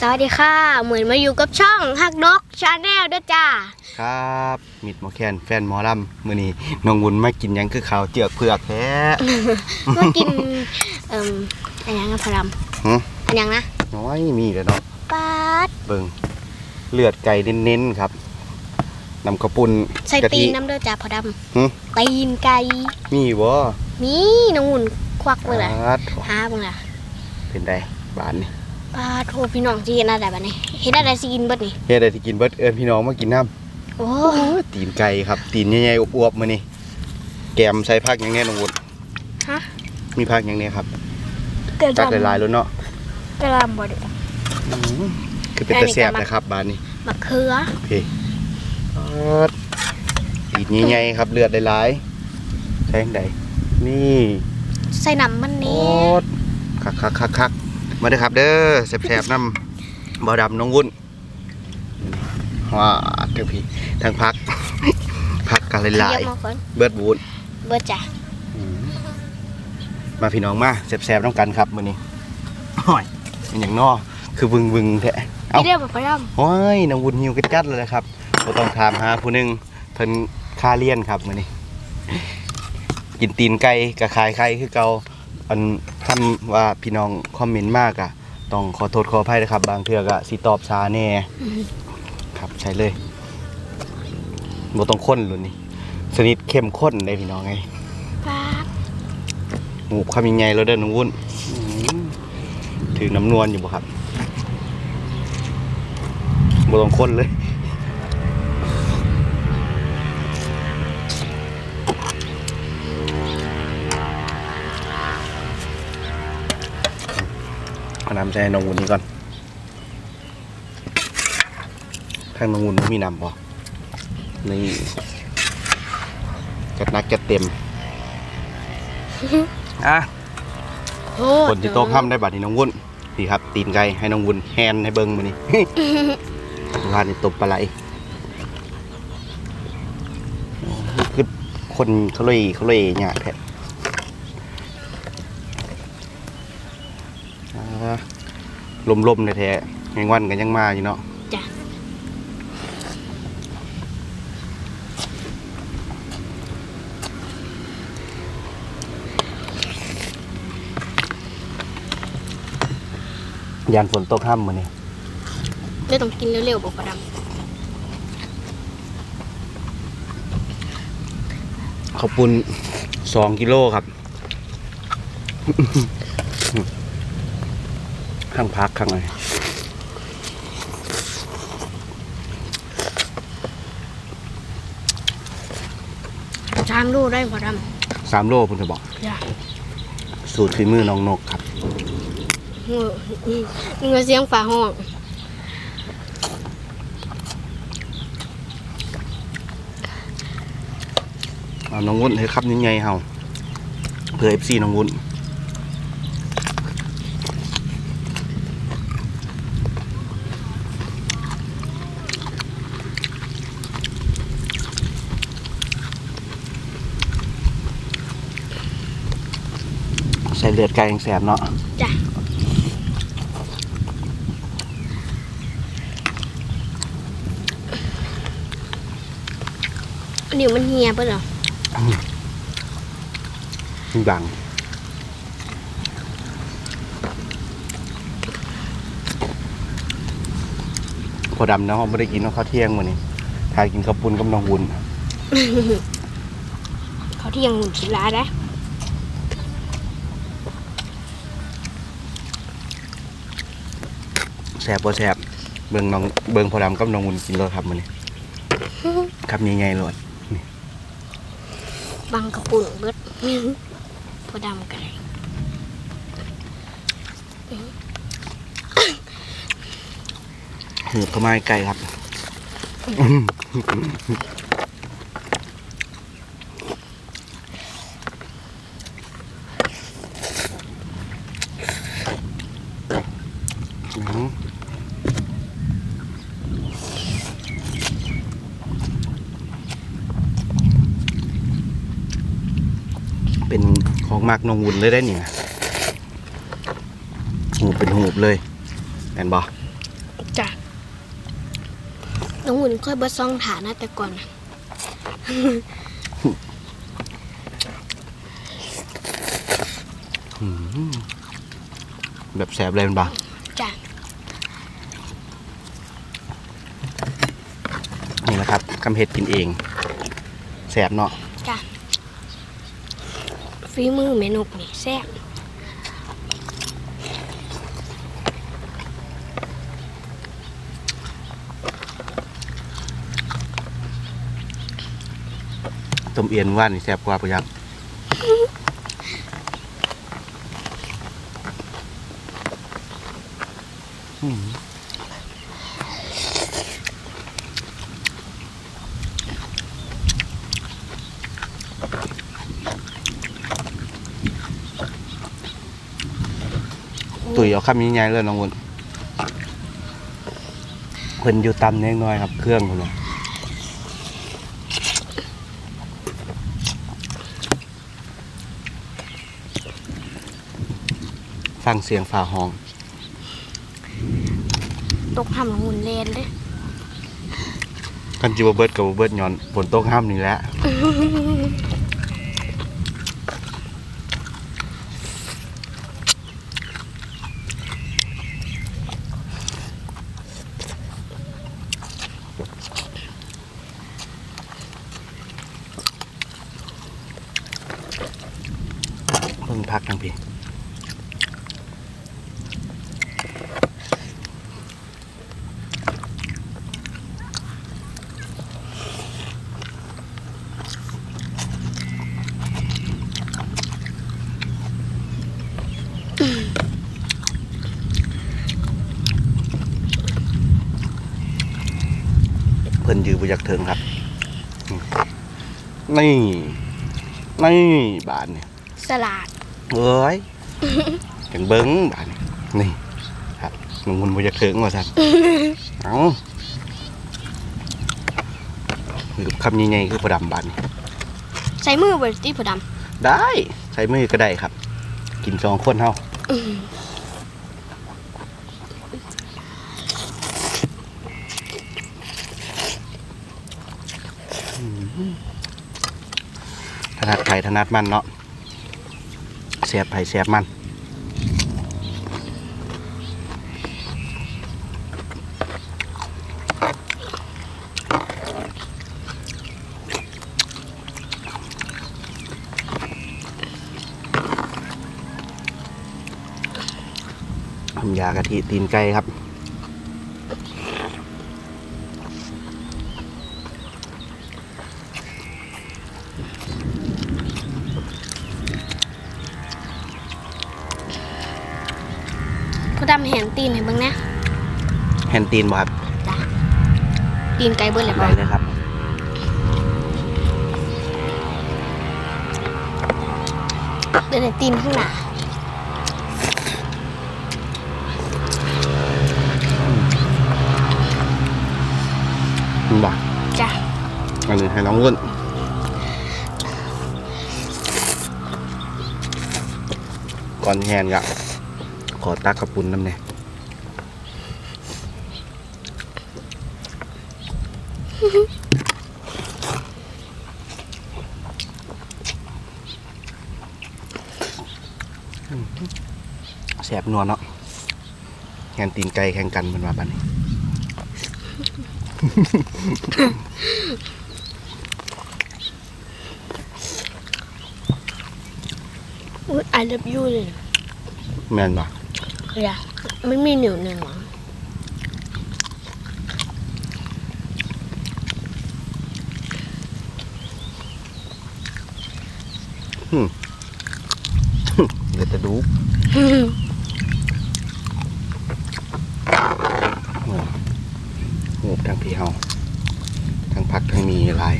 สวัสดีค่ะเหมือนมาอยู่กับช่องฮักนกชาแนลด้วยจ้าครับมิดหมอแคนแฟนหมอลำมื้อนี้น้องวุ้นมากินหยังคือข้าวเจือกเผือกแท้ มากินเอ่มอันยังนะพะรหึำอันยังนะน้อยมีเลยเนาะปาดเบิ่งเลือดไก่เน้นๆครับน้ำข้าวปุ้นใส่กะตีทิ นน้ำเด้อจ้าพะดหึำตีนไก่มีบ่มีน้องหุ่นควักเลยแหละปาดหาเบิ่งล่ะเป็นไดบานนี่ ปาดโทพี่น้องจีนอะไรแบบนี้เห็นอะไรสิกินเบิดนี่เฮ็ดได้ที่กินเบิดเอิ้นพี่น้องมากินน้โอ้ำตีนไก่ครับ ตีนใหญ่ๆอวบๆมื้อนี้แกมใส่ผักหยังแน่น้องวุ้นฮะมีผักหยังแน่ครับกระจัดดำหลายๆแล้วเนาะกระดำบ่เด้ออื้อหือคือเป็นตะแซ่บนะครับบานนี้มะเขือโอเคปัดตีดใหญ่ๆครับเลือดหลายๆใช่ไหนนี่ใส่น้ำมันโอนี่ดคักคักคักคัก มาเด้อครับเด้อแสบๆน้ำบ่อดำน้องวุ้นว้าทั้งพี่ทั้งพัก พักกันหเยลายอะมาก่อนๆเบิดบุญเบิดจ้ะมาพี่น้องมาแสบๆต้องกันครับมื้อนี้ห้อยเป็นอย่างนอคือวึงวึงๆแท้เอ้าพี่เรียกบ่พะดโอ้ยน้องวุ้นหิวกัดจัดเลยนะครับบ่ต้องถามหาผู้หนึงเพิ่นค่าเลี้ยนครับมื้อนี้กินตีนไก่กับขายไข่คือเก่า อันท่านว่าพี่น้องคอมเมนต์มากอะต้องขอโทษขออภัยนะครับ บางเทื่อก็สิตอบช้าแน่ำครับใช่เลยบ่ต้องข้นรุ่นนี้สนิทเข้มข้นได้พี่น้องไงปาดหมูคำยังไงแล้วเด้อน้องวุ้นอื้อถือน้ำนวลอยู่บ่ครับบ่ต้องข้นเลย น้ำใส่ให้น้องวุ้นนี่ก่อนข้างน้องวุ้นบ่มีน้ำบ่นี่จัดหนักจัดเต็มอะโอ้คนที่โต๊ะห้ำได้บัตรนี่น้องวุ้นนี่ครับ ตีนไก่ให้น้องวุ้นแฮนให้เบิ้งมานี่วานนี่ตบปลาไหลโอ้คือคนเขาเลยเขาเลยหยาดแท้อ่ ลมๆแท้ๆแมงวันกันยังมาอยู่เนาะจ้ะยานฝนตกห้ำมานี่เดี๋ยวต้องกินเร็วๆบอกพะดข้าวปุ้นสองกิโลครับ ข้างพักข้างอะไรำจางรู้ได้พะดสามโลพุ่นจะบอกำจ้ะสูตรฝีมือน้องนกครับเออมึงเสียงฝาห้องเอาน้องวุ้นให้ครับยังไงเฮาเพื่อเอฟซีน้องวุ้น ลือดไก่ยังแสบเนาะจ้ะนิ้วมันเหียเปะเหรอมีบังพอดำเนาะไม่ได้กินเนาะข้าวเที่ยงวันนี้ทายกินข้าวปุ้นกับน้องวุ้น เขาที่ยังหุ่นชิลาได้ แสบบ่แสบเบิ่งน้องเบิ่งพอดำกับน้องวุ้นกินเลยครับมันนี้ครับยังไงเลยบังกระปุ่นเบิดพอดำกันเลยหูเข้ามาไกลครับอื้อหือเป็น ของมากนองวุนเลยได้เนี่ยหูเป็นหูบเลยแม่นบ่จ้ะน้องหุ่นค่อยเบิดซองฐานนะแต่ก่อนน่ะอืมแบบแสบเลยมันบ่จ้ะนี่นะครับคำเห็ดกินเองแสบเนาะจ้ะ ฝีมือแม่นกนี่แซ่บต้มเอียนว่านนี่แสบกว่าปะยักอืม เอาคำนี้ไงเลยน้องวุนเพิ่นอยู่ตำเน้อยน้อยครับ เครื่องคนละฟังเสียงฝ่าห้อง ตกทำน้องหุ่นเลนเลยกันจิบเบิดกับบ่เบิดย้อนฝนตกห้ามนี่แหละ เพิ่งพักทั้งพี่เพิ่นยือบ่อยากเถิงครับ นี่ นี่ บานเนี่ยสลัด เอ้ยจังเบิ้งบานนี่นี่ครับมันมุนบ่อยากเถิงว่าซั่นเอาคือคำใหญ่ๆคือประดำบานนี่ใส่มือเบิดที่ผู้ดได้ใช้มือก็ได้ครับ กินสองคนเฮาำอื้อถนัดไผ่ถนัดมันเนาะ เสียบไผ่เสียบมันทำยากะทิตีนไก่ครับ ดำแหนตีนให้เบิ่งนะแฮนตีนบ่ครับจ้ะตีนไก่เบิดเลยได้บ่เลยครับ เดี๋ยวแต่ตีนข้างหน้าบ่จ้ะอันนี้ให้น้องวุ่นก่อนแฮนกะ ขอตักกระปุนน้ำเนี่ยแสบนัวเนาะแฮนตีนไก่แข่งกันมันมาบันนี้อุ้ย I love you เลยแมนบ่ อย่ามันมีเหนียวหนึ่งหรอเดี๋ยวจะดูโงบทางพี่เฮาทางผักทางมีหลาย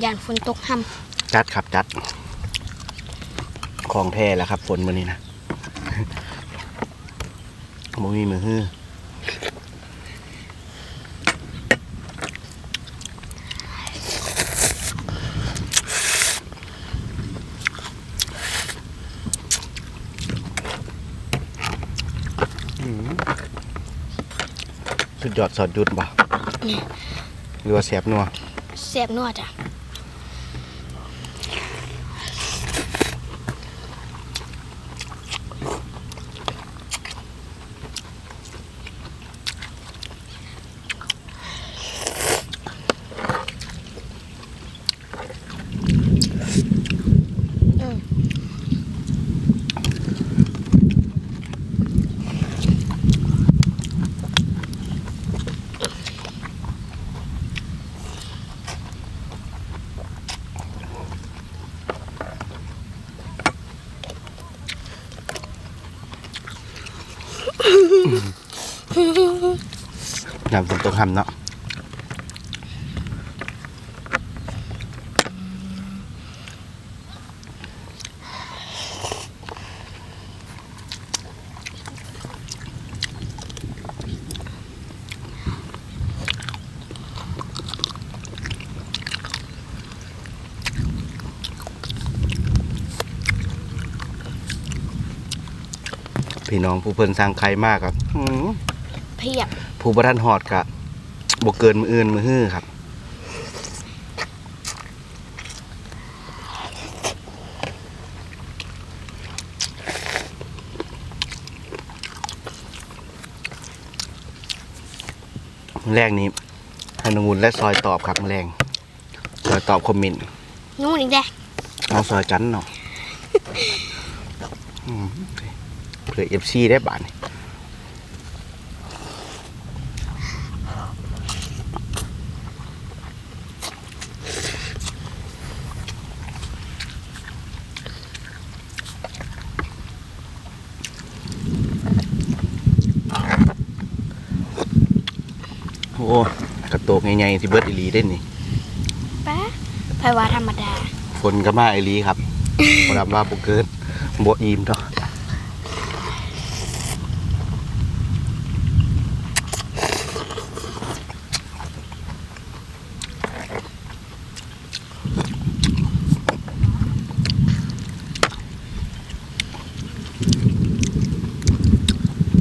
ยานฝนตกห้จัดครับจัดของแท้แล้วครับ ฝนวันนี้นะบ่มีมือฮื้ออืมสุดยอดสอดหยุดบ่หรือว่าแสบนัวเสียบนวดอะ น้ำ ฝนตกห้ำเนาะพี่น้องผู้เพิ่นสร้างใครมากครับ เพียบผู้ประทันหอดกะบกเกินมืออื่นมือฮื้อครับ แรกนี้ให้นองุนและซอยตอบครับมื้อแรงซอยตอบคอมเมนต์นู่นอีกแดะเอาซอยกันเนาะอืมเผื่อเอฟซีได้บาทนี่ อ้กระโตกใหญ่ๆที่เบิร์ดอีหลีได้นี่ปะไพว่าธรรมดาฝนก็มาไอหลีครับบ่รับว่าบ่เกินบ่อิ่มเนาะ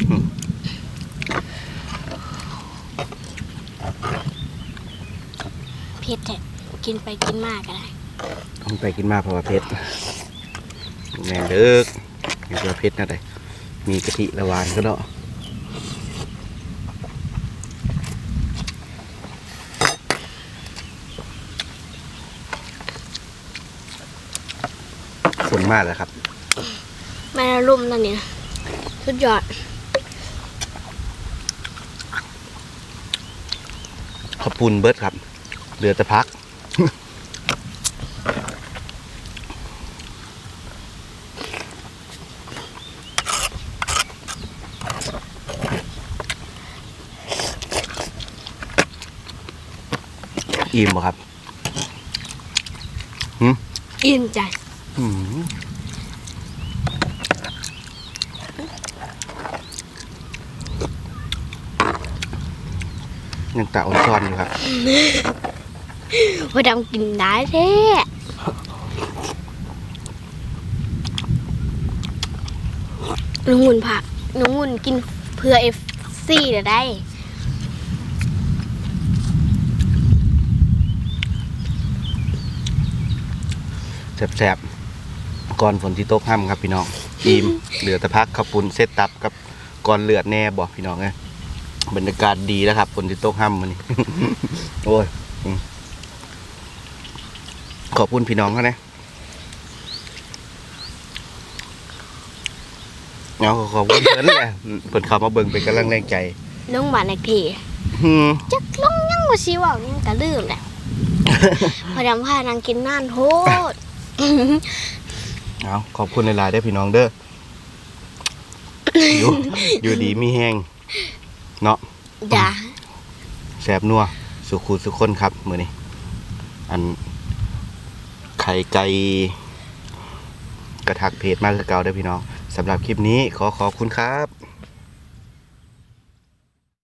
อืม เผ็ดแท้ กินไปกินมากก็ได้ต้องไปกินมาเพราะว่าเพชรแม่นเด้อเห็นว่าเพชรนั่นได้มีกะทิละหวานก็เนาะฝนมากเลยครับแม่รุ่มนั่นนี่นะสุดยอด ขอบปุนเบิร์ดครับเหลือแต่พัก อิ่มบ่ครับอิ่มใจอืมยังตาอ่อนซ้อนอยู่ครับว่าดำกินได้แท้น้องหุ่นผักน้องหุ่นกินเพื่อเอฟซีเดี๋ยวได้ แสบๆก่อนฝนที่ตกห้ำครับพี่น้องอิ่มเหลือแต่พักขับปุนเซตตับกับก่อนเลือดแน่บอกพี่น้องไงบรรยากาศดีแล้วครับฝนที่ตกห้ำมันนี้โอ้ยอืมขอบคุณพี่น้องเขานะเอาขอบคุณเพิ่นแหละเพิ่นเข้ามาเบิ่งเป็นกำลังแรงใจน้องหวานอีกทีอืมจักลงยังบ่สิเว้ายังกะลืมแหละพอดำพานางกินน่านโทษ เอาขอบคุณในหลายๆเด้อพี่น้องเด้ออยู่อยู่ดีมีแห้งเนาะจ้ะแสบนัวสุขูสุขคนครับมือนี้อันไข่ไก่กระทักเพจมากคือเก่าเด้อพี่น้องสำหรับคลิปนี้ขอขอบคุณครับ